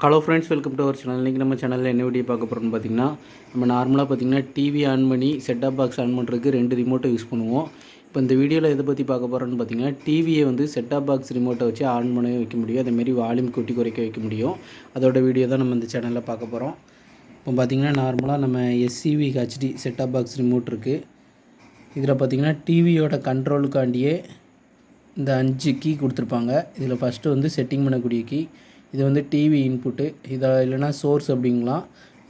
Hello friends welcome to our channel இன்றைக்கி நம்ம சேனலில் என்ன வீடியோ பார்க்க போகிறோம்னு பார்த்தீங்கன்னா நம்ம நார்மலாக பார்த்தீங்கன்னா டிவி ஆன் பண்ணி செட்டப் பாக்ஸ் ஆன் பண்ணுறதுக்கு ரெண்டு ரிமோட்டை யூஸ் பண்ணுவோம். இப்போ இந்த வீடியோவில் எதை பற்றி பார்க்க போகிறோன்னு பார்த்தீங்கன்னா டிவியை வந்து செட்டப் பாக்ஸ் ரிமோட்டை வச்சு ஆன் பண்ண வைக்க முடியும். அதேமாரி வால்யூம் கூட்டி குறைக்க வைக்க முடியும். அதோட வீடியோ தான் நம்ம இந்த சேனலில் பார்க்க போகிறோம் இப்போ பார்த்தீங்கன்னா நார்மலாக நம்ம SCV HD setup box remote இருக்குது இதில் பார்த்தீங்கன்னா டிவியோட கண்ட்ரோலுக்காண்டியே இந்த அஞ்சு கீ கொடுத்துருப்பாங்க. இதில் ஃபஸ்ட்டு வந்து செட்டிங் பண்ணக்கூடிய கீ இது வந்து டிவி இன்புட்டு இதை இல்லைனா சோர்ஸ் அப்படிங்களா?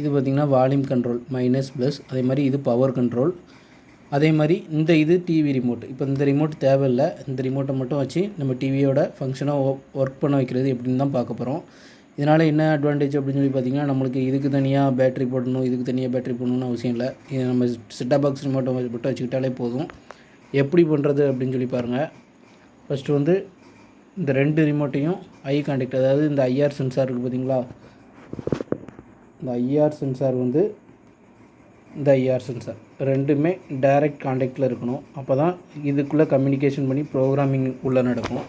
இது பார்த்திங்கன்னா வால்யூம் கண்ட்ரோல் மைனஸ் ப்ளஸ் அதே மாதிரி இது பவர் கண்ட்ரோல் அதே மாதிரி இந்த இது டிவி ரிமோட் இப்போ இந்த ரிமோட் தேவையில்லை. இந்த ரிமோட்டை மட்டும் வச்சு நம்ம டிவியோட ஃபங்க்ஷனாக ஒர்க் பண்ண வைக்கிறது எப்படின்னு தான் பார்க்க போகிறோம் இதனால் என்ன அட்வான்டேஜ் அப்படின்னு சொல்லி பார்த்தீங்கன்னா நம்மளுக்கு இதுக்கு தனியாக பேட்டரி போடணும் இதுக்கு தனியாக பேட்டரி போடணும்னு அவசியம் இல்லை. இது நம்ம செட்டப் பாக்ஸ் ரிமோட்டை மட்டும் வச்சுக்கிட்டாலே போதும். எப்படி பண்ணுறது அப்படின்னு சொல்லி பாருங்கள் ஃபஸ்ட்டு வந்து இந்த ரெண்டு ரிமோட்டையும் ஐ கான்டெக்ட் அதாவது இந்த ஐஆர் சென்சார் இருக்குது பார்த்தீங்களா இந்த ஐஆர் சென்சார் வந்து இந்த ஐஆர் சென்சார் ரெண்டுமே டைரக்ட் கான்டாக்டில் இருக்கணும். அப்போ தான் இதுக்குள்ளே கம்யூனிகேஷன் பண்ணி ப்ரோக்ராமிங் உள்ளே நடக்கும்.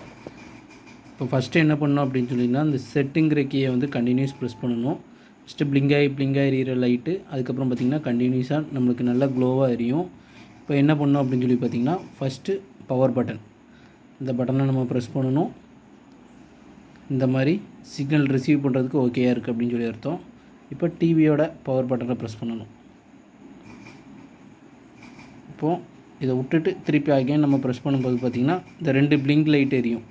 இப்போ ஃபஸ்ட்டு என்ன பண்ணணும் அப்படின்னு சொல்லிங்கன்னா இந்த செட்டுங்கிற கீயை வந்து கண்டினியூஸ் ப்ரெஸ் பண்ணணும். ஃபஸ்ட்டு பிளிங்காகி பிளிங்காகி எரியிற லைட்டு அதுக்கப்புறம் பார்த்திங்கன்னா கண்டினியூஸாக நம்மளுக்கு நல்லா க்ளோவாக எரியும். இப்போ என்ன பண்ணணும் அப்படின்னு சொல்லி பார்த்திங்கன்னா ஃபஸ்ட்டு பவர் பட்டன் இந்த பட்டனை நம்ம ப்ரெஸ் பண்ணணும். இந்த மாதிரி சிக்னல் ரிசீவ் பண்ணுறதுக்கு ஓகேயாக இருக்குது அப்படின்னு சொல்லி அர்த்தம். இப்போ டிவியோட பவர் பட்டனை ப்ரெஸ் பண்ணணும். இப்போது இதை விட்டுட்டு திருப்பி அகைன் நம்ம ப்ரெஸ் பண்ணும்போது பார்த்திங்கன்னா இந்த ரெண்டு பிளிங்க் லைட் எரியும்.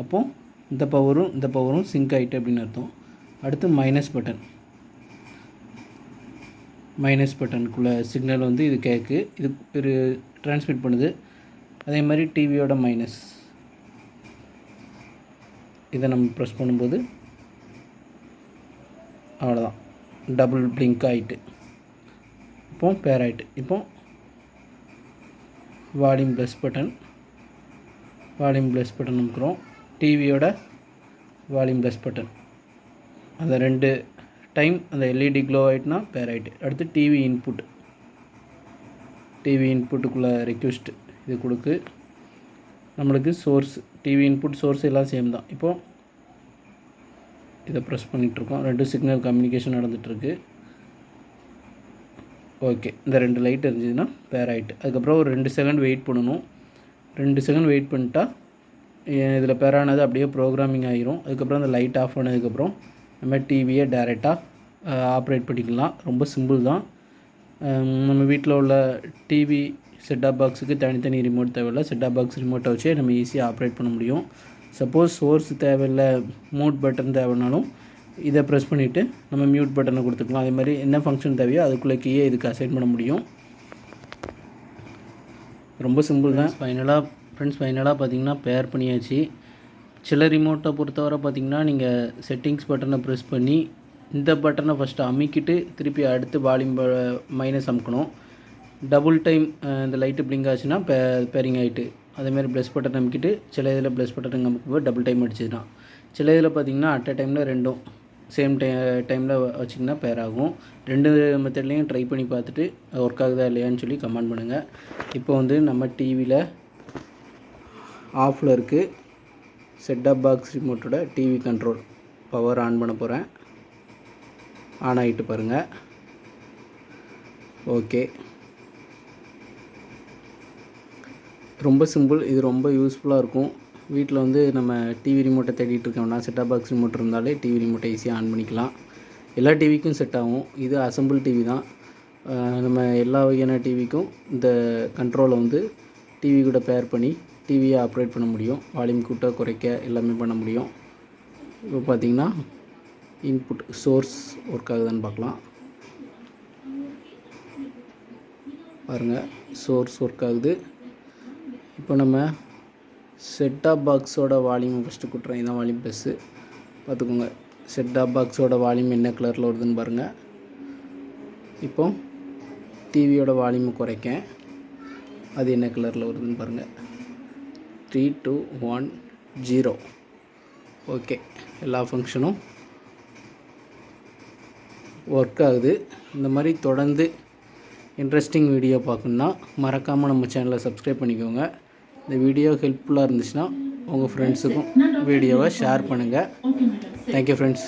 அப்போது இந்த பவரும் இந்த பவரும் சிங்க் ஆகிட்டு அப்படின்னு அர்த்தம். அடுத்து மைனஸ் பட்டன் மைனஸ் பட்டனுக்குள்ளே சிக்னல் வந்து இது கேட்கு இது ஒரு டிரான்ஸ்மிட் பண்ணுது. அதே மாதிரி டிவியோட மைனஸ் இதை நம்ம ப்ரெஸ் பண்ணும்போது அவ்வளோதான் டபுள் பிளிங்க் ஆகிட்டு இப்போ பேர் ஆகிட்டு இப்போ volume plus button volume plus button அமுக்கிறோம் டிவியோட வால்யூம் ப்ளஸ் பட்டன் அந்த ரெண்டு டைம் அந்த எல்இடி க்ளோ ஆகிட்டுனா பேர் ஆகிட்டு அடுத்து டிவி இன்புட் டிவி இன்புட்டுக்குள்ளே ரெக்வெஸ்ட் இது கொடுக்கு. நம்மளுக்கு சோர்ஸ் டிவி இன்புட் சோர்ஸ் எல்லாம் சேம் தான். இப்போது இதை ப்ரெஸ் பண்ணிகிட்ருக்கோம் ரெண்டு சிக்னல் கம்யூனிகேஷன் நடந்துகிட்ருக்கு ஓகே இந்த ரெண்டு லைட் இருந்துச்சுன்னா பேர் ஆகிட்டு அதுக்கப்புறம் ஒரு ரெண்டு செகண்ட் வெயிட் பண்ணணும். ரெண்டு செகண்ட் வெயிட் பண்ணிட்டா இதில் பேர் ஆனது அப்படியே ப்ரோக்ராமிங் ஆகிரும் அதுக்கப்புறம் அந்த லைட் ஆஃப் ஆனதுக்கப்புறம் நம்ம டிவியை டேரெக்டாக ஆப்ரேட் பண்ணிக்கலாம். ரொம்ப சிம்பிள் தான். நம்ம வீட்டில் உள்ள டிவி செட்டாப் பாக்ஸுக்கு தனித்தனி ரிமோட் தேவையில்லை. செட்டாப் பாக்ஸ் ரிமோட்டை வச்சே நம்ம ஈஸியாக ஆப்ரேட் பண்ண முடியும். சப்போஸ் சோர்ஸ் தேவையில்லை மூட் பட்டன் தேவைனாலும் இதை ப்ரெஸ் பண்ணிவிட்டு நம்ம மியூட் பட்டனை கொடுத்துக்கலாம். அதே மாதிரி என்ன ஃபங்க்ஷன் தேவையோ அதுக்குள்ளே கீயே இதுக்கு அசைன் பண்ண முடியும். ரொம்ப சிம்பிள் தான். ஃபைனலாக ஃப்ரெண்ட்ஸ் ஃபைனலாக பார்த்தீங்கன்னா பேர் பண்ணியாச்சு. சில ரிமோட்டை பொறுத்தவரை பார்த்தீங்கன்னா நீங்கள் செட்டிங்ஸ் பட்டனை ப்ரெஸ் பண்ணி இந்த பட்டனை ஃபஸ்ட்டு அமுக்கிட்டு திருப்பி அடுத்து வால்யூம் மைனஸ் அமுக்கணும். டபுள் டைம் இந்த லைட்டு பிளிங்க் ஆச்சுன்னா பே பேரிங் ஆகிட்டு அதேமாதிரி ப்ளஸ் பட்டன் அமுக்கிட்டு சில இதில் ப்ளஸ் பட்டன் அமுக்கும்போது டபுள் டைம் அடிச்சுதுன்னா சில இதில் பார்த்தீங்கன்னா அட் அ டைமில் ரெண்டும் சேம் டை டைமில் வச்சிங்கன்னா பேர் ஆகும். ரெண்டு மெத்தட்லேயும் ட்ரை பண்ணி பார்த்துட்டு ஒர்க் ஆகுதா இல்லையான்னு சொல்லி கமெண்ட் பண்ணுங்கள் இப்போ வந்து நம்ம டிவியில் ஆஃபில் இருக்குது செட்டப் பாக்ஸ் ரிமோட்டோட டிவி கண்ட்ரோல் பவர் ஆன் பண்ண போகிறேன் ஆன் ஆகிட்டு பாருங்கள் ஓகே ரொம்ப சிம்பிள் இது ரொம்ப யூஸ்ஃபுல்லாக இருக்கும். வீட்டில் வந்து நம்ம டிவி ரிமோட்டை தேடிட்டு இருக்கோம்னா செட்டப் பாக்ஸ் ரிமோட் இருந்தாலே டிவி ரிமோட்டை ஈஸியாக ஆன் பண்ணிக்கலாம். எல்லா டிவிக்கும் செட் ஆகும். இது அசம்பிள் டிவி தான். நம்ம எல்லா வகையான டிவிக்கும் இந்த கண்ட்ரோலை வந்து டிவி கூட பேர் பண்ணி டிவியை ஆப்ரேட் பண்ண முடியும். வால்யூம் கூட்ட குறைக்க எல்லாமே பண்ண முடியும். இப்போ பார்த்திங்கன்னா இன்புட் சோர்ஸ் ஒர்க் ஆகுதான்னு பார்க்கலாம். பாருங்கள் சோர்ஸ் ஒர்க் ஆகுது. இப்போ நம்ம செட்டாப் பாக்ஸோட வால்யூம் ஃபஸ்ட்டு கொடுத்துறோம் இதான் வால்யூம் ப்ளஸ்ஸு பார்த்துக்கோங்க. செட்டாப் பாக்ஸோட வால்யூம் என்ன கலரில் வருதுன்னு பாருங்கள் இப்போ டிவியோட வால்யூம் குறைக்க அது என்ன கலரில் வருதுன்னு பாருங்கள் three two one zero okay எல்லா ஃபங்க்ஷனும் ஒர்க் ஆகுது. இந்த மாதிரி தொடர்ந்து இன்ட்ரெஸ்டிங் வீடியோ பார்க்கணுன்னா மறக்காமல் நம்ம சேனலை சப்ஸ்கிரைப் பண்ணிக்கோங்க. இந்த வீடியோ ஹெல்ப்ஃபுல்லாக இருந்துச்சுன்னா உங்கள் ஃப்ரெண்ட்ஸுக்கும் வீடியோவை ஷேர் பண்ணுங்கள் தேங்க்யூ ஃப்ரெண்ட்ஸ்